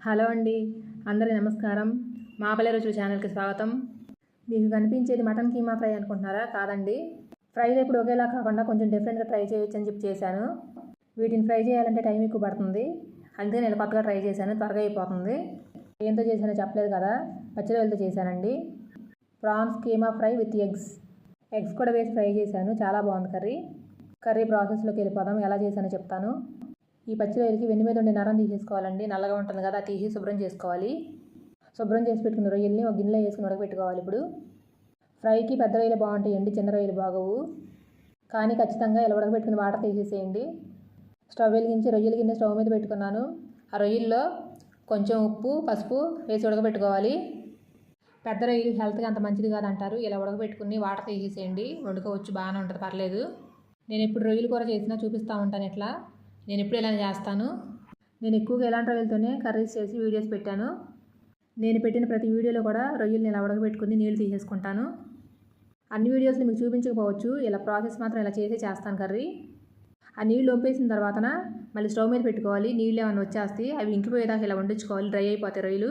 Hello అండి అందరి నమస్కారం. మా పల్లె రుచులు ఛానల్కి స్వాగతం. మీకు కనిపించేది మటన్ కీమా ఫ్రై అనుకుంటున్నారా? కాదండి. ఫ్రైలు ఇప్పుడు ఒకేలా కాకుండా కొంచెం డిఫరెంట్గా ట్రై చేయొచ్చు అని చెప్పి చేశాను. వీటిని ఫ్రై చేయాలంటే టైం ఎక్కువ పడుతుంది. అందుకే నేను కొత్తగా ట్రై చేశాను. త్వరగా అయిపోతుంది. ఏంతో చేశానో చెప్పలేదు కదా. పచ్చిరొయ్యలతో చేశానండి. Prawns keema fry with eggs. Eggs కూడా వేసి ఫ్రై చేశాను. చాలా బాగుంది కర్రీ. కర్రీ ప్రాసెస్లోకి వెళ్ళిపోదాం. ఎలా చేశానో చెప్తాను. ఈ పచ్చిరొయ్యలకి వెన్ను మీద ఉండే నరం తీసేసుకోవాలండి. నల్లగా ఉంటుంది కదా అది తీసి శుభ్రం చేసుకోవాలి. శుభ్రం చేసి పెట్టుకున్న రొయ్యల్ని ఒక గిన్నెలో వేసుకుని ఉడకబెట్టుకోవాలి ఇప్పుడు. ఫ్రైకి పెద్ద రొయ్యలు బాగుంటాయండి చిన్న రొయ్యలు బాగోవు. కానీ ఖచ్చితంగా ఇలా ఉడకబెట్టుకుని వాటర్ తీసేసేయండి. స్టవ్ వెలిగించి రొయ్యల గిన్నె స్టవ్ మీద పెట్టుకున్నాను. ఆ రొయ్యల్లో కొంచెం ఉప్పు పసుపు వేసి ఉడకబెట్టుకోవాలి. పెద్ద రొయ్యలు హెల్త్కి అంత మంచిది కాదంటారు. ఇలా ఉడకబెట్టుకుని వాటర్ తీసేసేయండి. వండుకోవచ్చు బాగానే ఉంటుంది పర్లేదు. నేను ఎప్పుడు రొయ్యలు కూర చేసినా చూపిస్తూ ఉంటాను ఇట్లా. నేను ఎప్పుడు ఇలా చేస్తాను. నేను ఎక్కువగా ఎలాంటి రొయ్యలతోనే కర్రీస్ చేసి వీడియోస్ పెట్టాను. నేను పెట్టిన ప్రతి వీడియోలో కూడా రొయ్యల్ని ఇలా ఉడకబెట్టుకుని నీళ్ళు తీసేసుకుంటాను. అన్ని వీడియోస్ని మీకు చూపించకపోవచ్చు. ఇలా ప్రాసెస్ మాత్రం ఇలా చేసి చేస్తాను కర్రీ. ఆ నీళ్ళు వంపేసిన తర్వాతన మళ్ళీ స్టవ్ మీద పెట్టుకోవాలి. నీళ్ళు ఏమైనా వచ్చేస్తే అవి ఇంకిపోయేదాకా ఇలా వండించుకోవాలి. డ్రై అయిపోతాయి రొయ్యలు.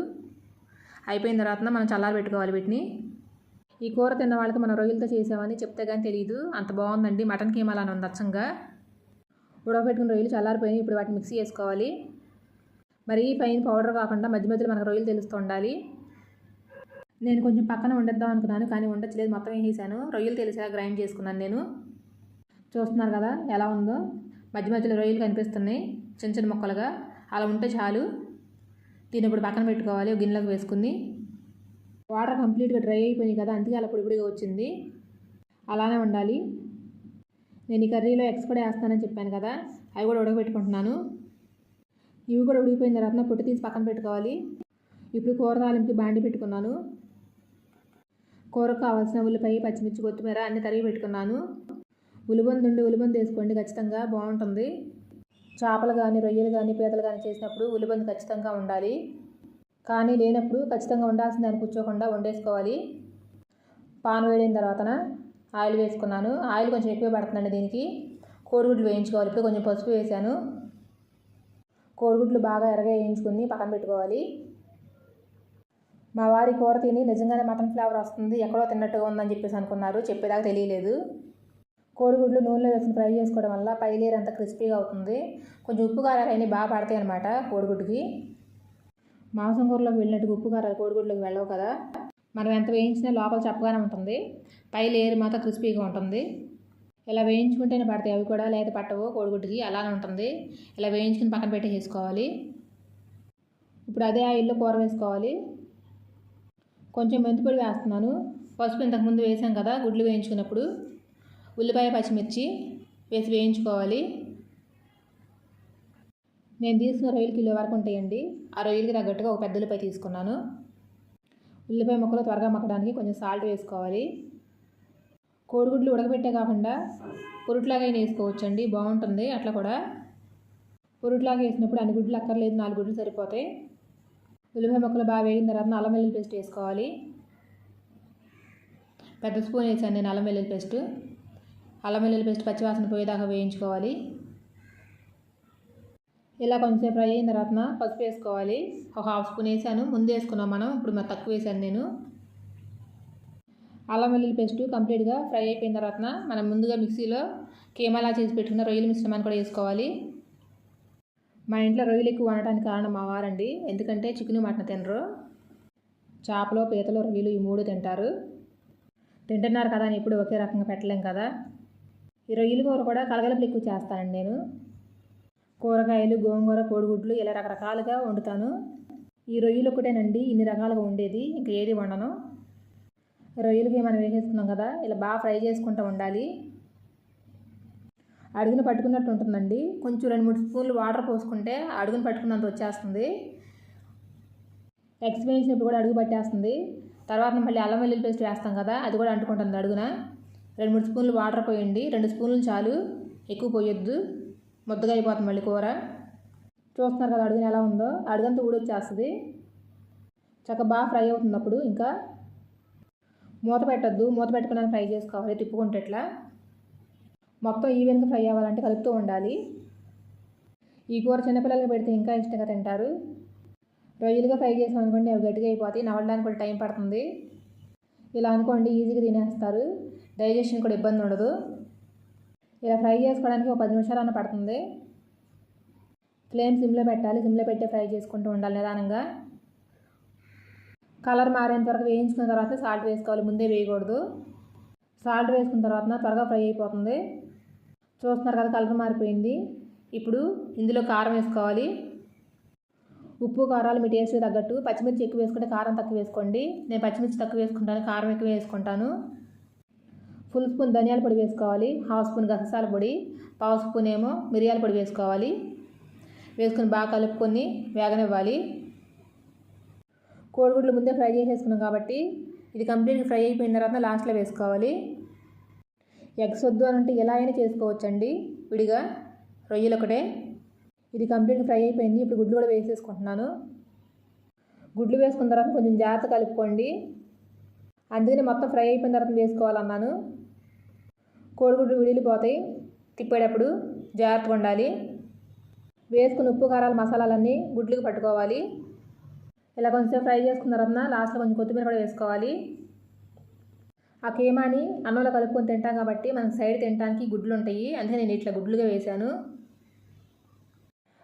అయిపోయిన తర్వాత మనం చల్లారి పెట్టుకోవాలి వీటిని. ఈ కూర తిన్న వాళ్ళకి మనం రొయ్యలతో చేసామని చెప్తే కానీ తెలియదు అంత బాగుందండి. మటన్ కీమాలా ఉంది అచ్చంగా. ఉడకబెట్టుకున్న రొయ్యలు చల్లారిపోయినాయి ఇప్పుడు వాటిని మిక్సీ చేసుకోవాలి. మరి పైన పౌడర్ కాకుండా మధ్య మధ్యలో మనకు రొయ్యలు తెలుస్తూ ఉండాలి. నేను కొంచెం పక్కన వండేద్దాం అనుకున్నాను కానీ వండట్లేదు మొత్తం వేసేసాను. రొయ్యలు తెలిసేలా గ్రైండ్ చేసుకున్నాను నేను. చూస్తున్నారు కదా ఎలా ఉందో? మధ్య మధ్యలో రొయ్యలు కనిపిస్తున్నాయి చిన్న చిన్న ముక్కలుగా. అలా ఉంటే చాలు. దీన్ని ఇప్పుడు పక్కన పెట్టుకోవాలి ఒక గిన్నెలోకి వేసుకుని. వాటర్ కంప్లీట్గా డ్రై అయిపోయినాయి కదా అందుకే అలా పొడిపొడిగా వచ్చింది. అలానే ఉండాలి. నేను ఈ కర్రీలో ఎగ్స్ కూడా వేస్తానని చెప్పాను కదా అవి కూడా ఉడకబెట్టుకుంటున్నాను. ఇవి కూడా ఉడికిపోయిన తర్వాత పొట్టు తీసి పక్కన పెట్టుకోవాలి. ఇప్పుడు కూర తాలింపు బాండి పెట్టుకున్నాను. కూరకు కావాల్సిన ఉల్లిపాయ పచ్చిమిర్చి కొత్తిమీర అన్ని తరిగి పెట్టుకున్నాను. ఉలిబందు ఉండి ఉలిబందు వేసుకోండి ఖచ్చితంగా బాగుంటుంది. చేపలు కానీ రొయ్యలు కానీ పీతలు కానీ చేసినప్పుడు ఉలిబందు ఖచ్చితంగా ఉండాలి. కానీ లేనప్పుడు ఖచ్చితంగా ఉండాల్సిందని కూర్చోకుండా వండేసుకోవాలి. పాన్ వేడిన తర్వాతన ఆయిల్ వేసుకున్నాను. ఆయిల్ కొంచెం ఎక్కువ పడుతుందండి దీనికి. కోడిగుడ్లు వేయించుకోవాలి. ఇప్పుడు కొంచెం పసుపు వేసాను. కోడిగుడ్లు బాగా ఎరగా వేయించుకుని పక్కన పెట్టుకోవాలి. మా వారి కూర తిని నిజంగానే మటన్ ఫ్లేవర్ వస్తుంది. ఎక్కడో తిన్నట్టుగా ఉందని చెప్పేసి అనుకున్నారు. చెప్పేదాకా తెలియలేదు. కోడిగుడ్లు నూనెలో వేసుకుని ఫ్రై చేసుకోవడం వల్ల పై లేయర్ అంతా క్రిస్పీగా అవుతుంది. కొంచెం ఉప్పు కారాలు అయినా బాగా పడతాయి అనమాట కోడిగుడ్డుకి. మాంసం కూరలోకి వెళ్ళినట్టుగా ఉప్పు కారాలు కోడిగుడ్లోకి వెళ్ళవు కదా. మనం ఎంత వేయించినా లోపల చప్పగానే ఉంటుంది. పై లేయర్ మాత్రం క్రిస్పీగా ఉంటుంది. ఇలా వేయించుకుంటేనే పడతాయి అవి కూడా. లేదా పట్టవు కోడిగుడ్డుకి అలానే ఉంటుంది. ఇలా వేయించుకుని పక్కన పెట్టేసుకోవాలి ఇప్పుడు అదే ఆయిల్లో కూర వేసుకోవాలి. కొంచెం మెంతిపొడి వేస్తున్నాను. పసుపు ఇంతకుముందు వేసాం కదా గుడ్లు వేయించుకున్నప్పుడు. ఉల్లిపాయ పచ్చిమిర్చి వేసి వేయించుకోవాలి. నేను తీసుకున్న రొయ్యలు కిలో వరకు ఉంటాయండి. ఆ రొయ్యలకి తగ్గట్టుగా ఒక పెద్ద ఉల్లిపాయ తీసుకున్నాను. ఉల్లిపాయ ముక్కలు త్వరగా మక్కడానికి కొంచెం సాల్ట్ వేసుకోవాలి. కోడిగుడ్లు ఉడకబెట్టే కాకుండా పొరుట్లాగా వేసుకోవచ్చండి బాగుంటుంది. అట్లా కూడా పొరుట్లాగా వేసినప్పుడు అన్ని గుడ్లు అక్కర్లేదు నాలుగు గుడ్లు సరిపోతాయి. ఉల్లిపాయ ముక్కలు బాగా వేగిన తర్వాత అల్లం వెల్లుల్లి పేస్ట్ వేసుకోవాలి. పెద్ద స్పూన్ వేసాను నేను అల్లం వెల్లుల్లి పేస్ట్. అల్లం వెల్లుల్లి పేస్ట్ పచ్చివాసన పోయేదాకా వేయించుకోవాలి. ఇలా కొంచెం ఫ్రై అయిన తర్వాత పసుపు వేసుకోవాలి. ఒక హాఫ్ స్పూన్ వేసాను. ముందు వేసుకున్నాం మనం. ఇప్పుడు మరి తక్కువ వేసాను నేను. అల్లం వెల్లుల్లి పేస్ట్ కంప్లీట్గా ఫ్రై అయిపోయిన తర్వాత మనం ముందుగా మిక్సీలో కేమలా చేసి పెట్టుకున్న రొయ్యల మిశ్రమాన్ని కూడా వేసుకోవాలి. మా ఇంట్లో రొయ్యలు ఎక్కువ వండటానికి కారణం మా వారండి. ఎందుకంటే చికెన్ మటన్ తినరు. చేపలు పీతలు రొయ్యలు ఈ మూడు తింటారు. తింటున్నారు కదా అని ఎప్పుడు ఒకే రకంగా పెట్టలేం కదా. ఈ రొయ్యల కూర కూడా కలగలపులు ఎక్కువ చేస్తానండి నేను. కూరగాయలు గోంగూర కోడిగుడ్లు ఇలా రకరకాలుగా వండుతాను. ఈ రొయ్యలు ఒకటేనండి ఇన్ని రకాలుగా ఉండేది ఇంకా ఏది వండను. రొయ్యలకి మనం వేసేసుకున్నాం కదా ఇలా బాగా ఫ్రై చేసుకుంటూ ఉండాలి అడుగును పట్టుకున్నట్టు ఉంటుందండి. కొంచెం రెండు మూడు స్పూన్లు వాటర్ పోసుకుంటే అడుగును పట్టుకున్నంత వచ్చేస్తుంది. ఎక్స్పీరియన్స్నప్పుడు కూడా అడుగు పట్టేస్తుంది. తర్వాత మళ్ళీ అల్లం వెల్లుల్లి పేస్ట్ వేస్తాం కదా అది కూడా అంటుకుంటుంది అడుగున. రెండు మూడు స్పూన్లు వాటర్ పోయండి. రెండు స్పూన్లు చాలు ఎక్కువ పోయొద్దు. ముద్దగా అయిపోతుంది మళ్ళీ కూర. చూస్తున్నారు కదా అడుగున ఎలా ఉందో. అడుగంతా ఊడొచ్చేస్తుంది. చక్కగా బాగా ఫ్రై అవుతుంది అప్పుడు ఇంకా. మూత పెట్టద్దు. మూత పెట్టుకున్నాక ఫ్రై చేసుకోవాలి. తిప్పుకుంటే ఇట్లా మొత్తం ఈవెన్గా ఫ్రై అవ్వాలంటే కలుపుతూ ఉండాలి. ఈ కూర చిన్నపిల్లలకి పెడితే ఇంకా ఇష్టంగా తింటారు. రొయ్యలుగా ఫ్రై చేసాం అనుకోండి అవి గట్టిగా అయిపోతాయి. నవ్వడానికి కూడా టైం పడుతుంది. ఇలా అనుకోండి ఈజీగా తినేస్తారు. డైజెషన్ కూడా ఇబ్బంది ఉండదు. ఇలా ఫ్రై చేసుకోవడానికి ఒక పది నిమిషాలు అన్న పడుతుంది. ఫ్లేమ్ సిమ్లో పెట్టాలి. సిమ్లో పెట్టి ఫ్రై చేసుకుంటూ ఉండాలి నిదానంగా. కలర్ మారేంత వరకు వేయించుకున్న తర్వాత సాల్ట్ వేసుకోవాలి. ముందే వేయకూడదు. సాల్ట్ వేసుకున్న తర్వాత త్వరగా ఫ్రై అయిపోతుంది. చూస్తున్నారు కదా కలర్ మారిపోయింది. ఇప్పుడు ఇందులో కారం వేసుకోవాలి. ఉప్పు కారాలు మీ టేస్ట్ తగ్గట్టు. పచ్చిమిర్చి ఎక్కువ వేసుకుంటే కారం తక్కువ వేసుకోండి. నేను పచ్చిమిర్చి తక్కువ వేసుకుంటాను. కారం ఎక్కువ వేసుకుంటాను. ఫుల్ స్పూన్ ధనియాల పొడి వేసుకోవాలి. హాఫ్ స్పూన్ గససాల పొడి పావు స్పూన్ ఏమో మిరియాల పొడి వేసుకోవాలి. వేసుకుని బాగా కలుపుకొని వేగనివ్వాలి. కోడిగుడ్లు ముందే ఫ్రై చేసేసుకున్నాం కాబట్టి ఇది కంప్లీట్గా ఫ్రై అయిపోయిన తర్వాత లాస్ట్లో వేసుకోవాలి. ఎగ్స్ వద్దు అని అంటే ఎలా అయినా చేసుకోవచ్చండి. విడిగా రొయ్యలు ఒకటే. ఇది కంప్లీట్గా ఫ్రై అయిపోయింది. ఇప్పుడు గుడ్లు కూడా వేసేసుకుంటున్నాను. గుడ్లు వేసుకున్న తర్వాత కొంచెం జాగ్రత్త కలుపుకోండి. అందుకని మొత్తం ఫ్రై అయిపోయిన తర్వాత వేసుకోవాలన్నాను. కోడిగుడ్లు విడిలిపోతాయి తిప్పేటప్పుడు జాగ్రత్తగా ఉండాలి. వేసుకుని ఉప్పు కారాలు మసాలాలన్నీ గుడ్లకు పట్టుకోవాలి. ఇలా కొంచెం ఫ్రై చేసుకున్న తర్వాత లాస్ట్లో కొంచెం కొత్తిమీర కూడా వేసుకోవాలి. ఆ కేమాని అన్నంలో కలుపుకొని తింటాం కాబట్టి మనకు సైడ్ తినడానికి గుడ్లు ఉంటాయి. అందుకే నేను ఇట్లా గుడ్లుగా వేశాను.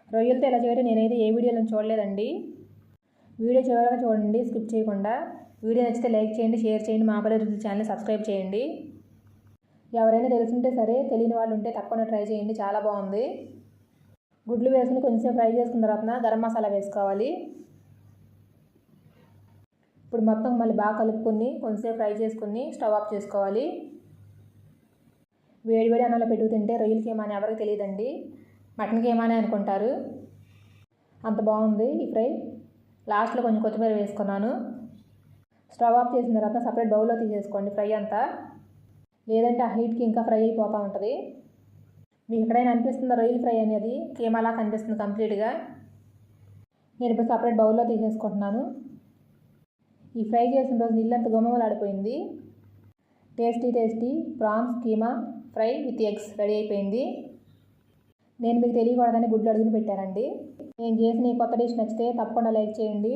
రొయ్యలతో ఇలా చేయడం నేనైతే ఏ వీడియోలో చూడలేదండి. వీడియో చివరిగా చూడండి స్కిప్ చేయకుండా. వీడియో నచ్చితే లైక్ చేయండి షేర్ చేయండి మా పల్లె రుచి ఛానల్ సబ్స్క్రైబ్ చేయండి. ఎవరైనా తెలుసుంటే సరే తెలియని వాళ్ళు ఉంటే తప్పకుండా ట్రై చేయండి చాలా బాగుంది. గుడ్లు వేసుకుని కొంచెం ఫ్రై చేసుకున్న తర్వాత గరం మసాలా వేసుకోవాలి. ఇప్పుడు మొత్తం మళ్ళీ బాగా కలుపుకొని కొంచెం ఫ్రై చేసుకుని స్టవ్ ఆఫ్ చేసుకోవాలి. వేడి వేడి అన్నంలో పెట్టుకు తింటే రొయ్యలకి ఏమని ఎవరికి తెలియదండి. మటన్కి ఏమని అనుకుంటారు. అంత బాగుంది ఈ ఫ్రై. లాస్ట్లో కొంచెం కొత్తిమీర వేసుకున్నాను. స్టవ్ ఆఫ్ చేసిన తర్వాత సపరేట్ బౌల్లో తీసేసుకోండి ఫ్రై అంతా. లేదంటే ఆ హీట్కి ఇంకా ఫ్రై అయిపోతూ ఉంటుంది. మీకు ఎక్కడైనా అనిపిస్తుందా రొయ్యల ఫ్రై అనేది? కేమాలా కనిపిస్తుంది కంప్లీట్గా? నేను ఇప్పుడు సపరేట్ బౌల్లో తీసేసుకుంటున్నాను. ఈ ఫ్రై చేసిన రోజు నీళ్ళంత గుమ్మలాడిపోయింది tasty tasty prawns keema fry with eggs ready అయిపోయింది. నేను మీకు తెలియకూడదని గుడ్లు అడుగుని పెట్టానండి. నేను చేసిన ఈ కొత్త డిష్ నచ్చితే తప్పకుండా లైక్ చేయండి.